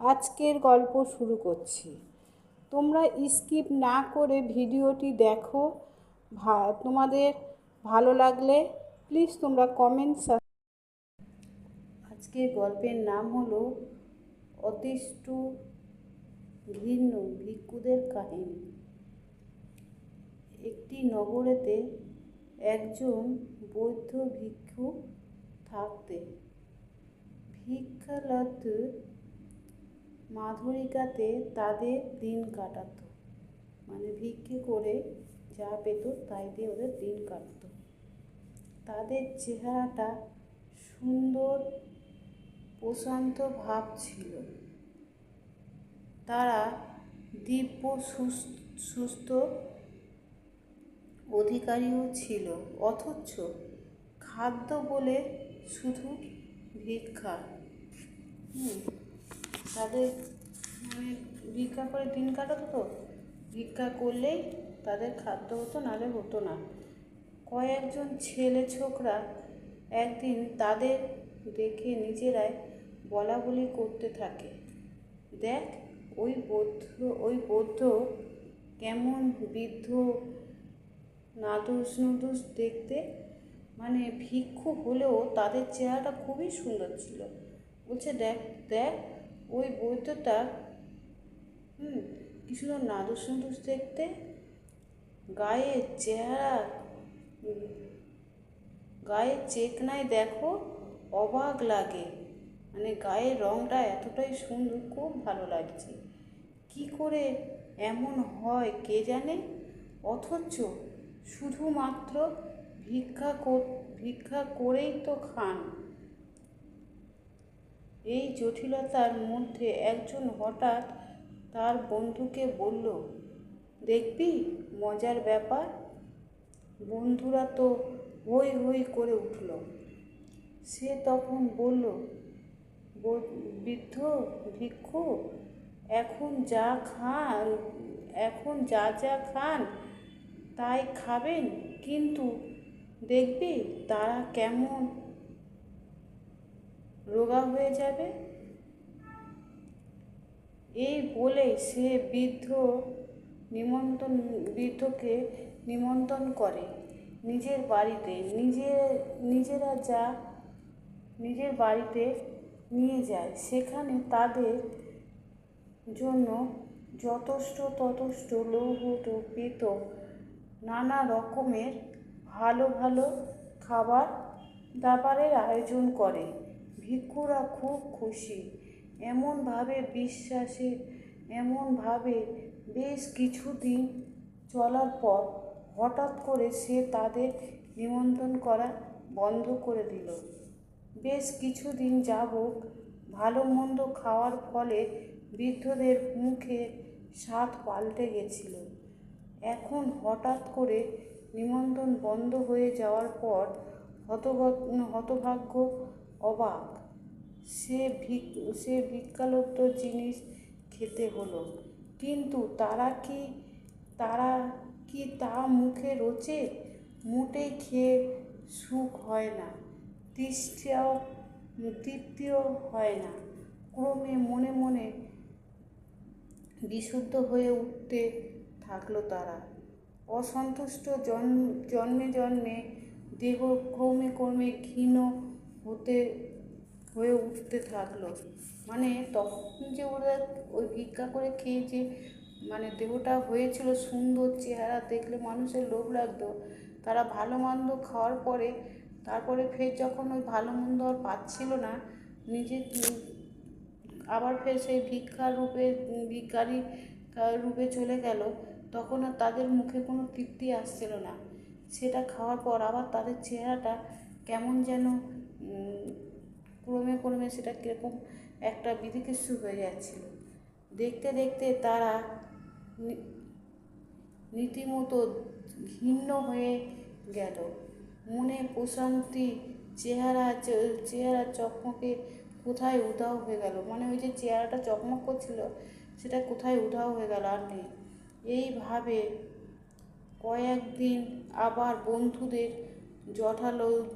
আজকের গল্প শুরু করছি। তোমরা স্কিপ না করে ভিডিওটি দেখো। তোমাদের ভালো লাগলে প্লিজ তোমরা কমেন্ট আজকের গল্পের নাম হলো অতিষ্ঠ ঘৃণ্য ভিক্ষুদের কাহিনী। একটি নগরেতে একজন বৌদ্ধ ভিক্ষু থাকতেন। ভিক্ষালব্ধ মাধুরিকাতে তাদের দিন কাটাতো। মানে ভিক্ষে করে যা পেত তাই দিয়ে ওদের দিন কাটতো। তাদের চেহারাটা সুন্দর, প্রশান্ত ভাব ছিল। তারা দিব্য, সুস্থ অধিকারীও ছিল। অথচ খাদ্য বলে শুধু ভিক্ষা। হুম। তাদের মানে ভিক্ষা করে দিন কাটাতো তো। ভিক্ষা করলেই তাদের খাদ্য হতো, নাহলে হতো না। কয়েকজন ছেলে ছোকরা একদিন তাদের দেখে নিজেরাই বলা বলি করতে থাকে। দেখ, ওই বৌদ্ধ ওই বৌদ্ধ কেমন বৃদ্ধ নাদুস নুদুস দেখতে। মানে ভিক্ষু হলেও তাদের চেহারাটা খুবই সুন্দর ছিল। বলছে, দেখ দেখ ওই বৌদ্ধটা হুম কি সুন্দর নাদুস নুদুস দেখতে, গায়ে চেহারা গায়ে চেকনায় দেখো, অবাক লাগে। মানে গায়ের রঙটা এতটাই সুন্দর, খুব ভালো লাগছে। কি করে এমন হয় কে জানে? অথচ শুধুমাত্র ভিক্ষা ভিক্ষা করেই তো খান। এই জটিলতার মধ্যে একজন হঠাৎ তার বন্ধুকে বলল, দেখবি, মজার ব্যাপার? বন্ধুরা তো হই হই করে উঠল। সে তখন বলল বৃদ্ধ, ভিক্ষু, এখন যা খান, এখন যা যা খান, তাই খাবেন, কিন্তু দেখবি তারা কেমন রোগা হয়ে যাবে? এই বলে সে বৃদ্ধ নিমন্ত্রণ, বৃদ্ধকে নিমন্ত্রণ করে নিজের বাড়িতে, নিজে, নিজেরা যা নিজের বাড়িতে নিয়ে যায়, সেখানে তাদের জন্য যথেষ্ট, তথেষ্ট লৌহ পেত নানা রকমের ভালো ভালো খাবার দাবারের আয়োজন করে। ভিক্ষুরা খুব খুশি এমনভাবে বিশ্বাসে এমনভাবে বেশ কিছুদিন চলার পর হঠাৎ করে সে তাদের নিমন্ত্রণ করা বন্ধ করে দিল। বেশ কিছুদিন যাবৎ ভালো মন্দ খাওয়ার ফলে বৃদ্ধদের মুখে স্বাদ পাল্টে গেছিল। এখন হঠাৎ করে নিমন্ত্রণ বন্ধ হয়ে যাওয়ার পর হতভাগ্য অবাক। সে ভিক, সে ভিক্ষালব্ধ জিনিস খেতে হলো। কিন্তু তারা কি তারা কি তা মুখে রোচে? মোটেই খেয়ে সুখ হয় না, তৃষ্টিও, তৃপ্তিও হয় না। ক্রমে মনে মনে বিশুদ্ধ হয়ে উঠতে থাকল তারা। অসন্তুষ্ট জন্ম, জন্মে জন্মে দেহ ক্রমে ক্রমে ক্ষীণ হতে হয়ে উঠতে থাকল। মানে তখন যে ওরা ওই ভিক্ষা করে খেয়ে যে মানে দেহটা হয়েছিল সুন্দর চেহারা দেখলে মানুষের লোভ লাগতো। তারা ভালো মন্দ খাওয়ার পরে তারপরে ফের যখন ওই ভালো মন্দ আর পাচ্ছিল না, নিজে আবার ফের সেই ভিক্ষার রূপে ভিক্ষারি রূপে চলে গেল, তখন আর তাদের মুখে কোনো তৃপ্তি আসছিল না। সেটা খাওয়ার পর আবার তাদের চেহারাটা কেমন যেন ক্রমে ক্রমে সেটা কীরকম একটা বিধিকিস্সু হয়ে যাচ্ছিল। দেখতে দেখতে তারা নি- রীতিমতো ঘৃণ্য হয়ে গেল। মনে প্রশান্তি, চেহারা চেহারা চকমকে কোথায় উধাও হয়ে গেল? মানে ওই যে চেহারাটা চকমক করছিল, সেটা কোথায় উধাও হয়ে গেল আর নেই। এইভাবে কয়েকদিন আবার বন্ধুদের জঠালো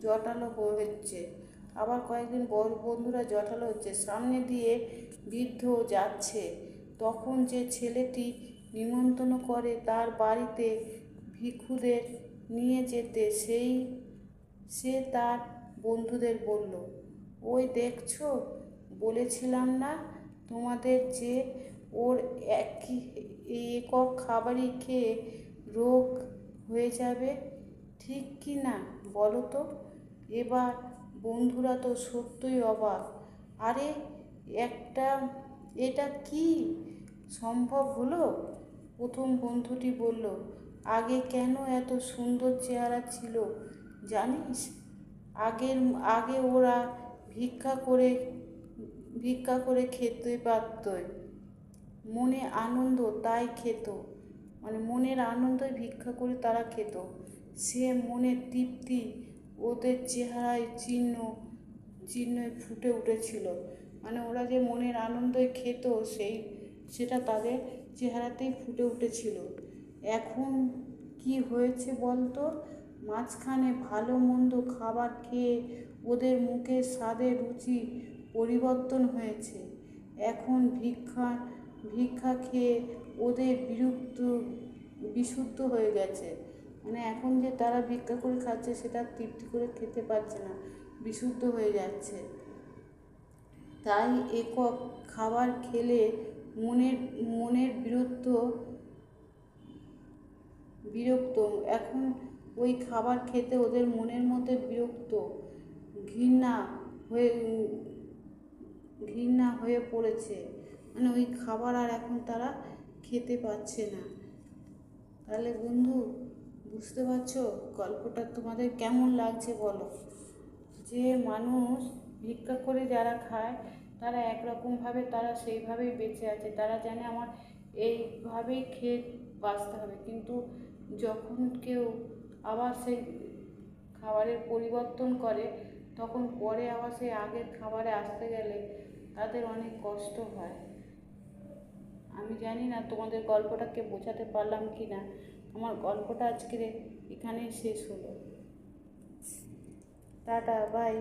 জটালো হচ্ছে আবার কয়েকদিন বড় বন্ধুরা জটালো হচ্ছে। সামনে দিয়ে বৃদ্ধ যাচ্ছে। তখন যে ছেলেটি নিমন্ত্রণ করে তার বাড়িতে ভিক্ষুদের নিয়ে যেতে, সেই, সে তার বন্ধুদের বলল, ওই দেখছ? বলেছিলাম না তোমাদের যে ওর একই একক খাবারই খেয়ে রোগ হয়ে যাবে? ঠিক কি না? বলো তো? এবার বন্ধুরা তো সত্যই অবাক। আরে, একটা, এটা কি সম্ভব হলো? প্রথম বন্ধুটি বলল, আগে কেন এত সুন্দর চেহারা ছিল জানিস? আগের, আগে ওরা ভিক্ষা করে ভিক্ষা করে খেতে পারতই। মনে আনন্দ তাই খেত। মানে মনের আনন্দই ভিক্ষা করে তারা খেত। সে মনের তৃপ্তি, ওদের চেহারায় চিহ্ন চিহ্নে ফুটে উঠেছিল। মানে ওরা যে মনের আনন্দই খেত, সেই, সেটা তাদের চেহারাতেই ফুটে উঠেছিল। এখন কি হয়েছে বলতো? মাঝখানে ভালো মন্দ খাবার খেয়ে ওদের মুখের স্বাদের রুচি পরিবর্তন হয়েছে। এখন ভিক্ষা ভিক্ষা খেয়ে ওদের বিরক্ত বিশুদ্ধ হয়ে গেছে। মানে এখন যে তারা ভিক্ষা করে খাচ্ছে, সেটা তৃপ্তি করে খেতে পারছে না, বিশুদ্ধ হয়ে যাচ্ছে। তাই একক খাবার খেলে মনের মনের বিরুদ্ধ, বিরক্ত। এখন ওই খাবার খেতে ওদের মনের মধ্যে বিরক্ত, ঘৃণা হয়ে ঘৃণা হয়ে পড়েছে। মানে ওই খাবার আর এখন তারা খেতে পাচ্ছে না। তাহলে বন্ধু বুঝতে পারছ? গল্পটা তোমাদের কেমন লাগছে বলো? যে মানুষ ভিক্ষা করে যারা খায়, তারা একরকমভাবে তারা সেইভাবেই বেঁচে আছে। তারা জানে আমার এইভাবেই খেয়ে বাঁচতে হবে। কিন্তু যখন কেউ আবার সেই খাবারের পরিবর্তন করে, তখন পরে আবার সেই আগের খাবারে আসতে গেলে তাদের অনেক কষ্ট হয়। আমি জানি না তোমাদের গল্পটাকে বোঝাতে পারলাম কি না আমার গল্পটা আজকের এখানেই শেষ হলো। Tata bye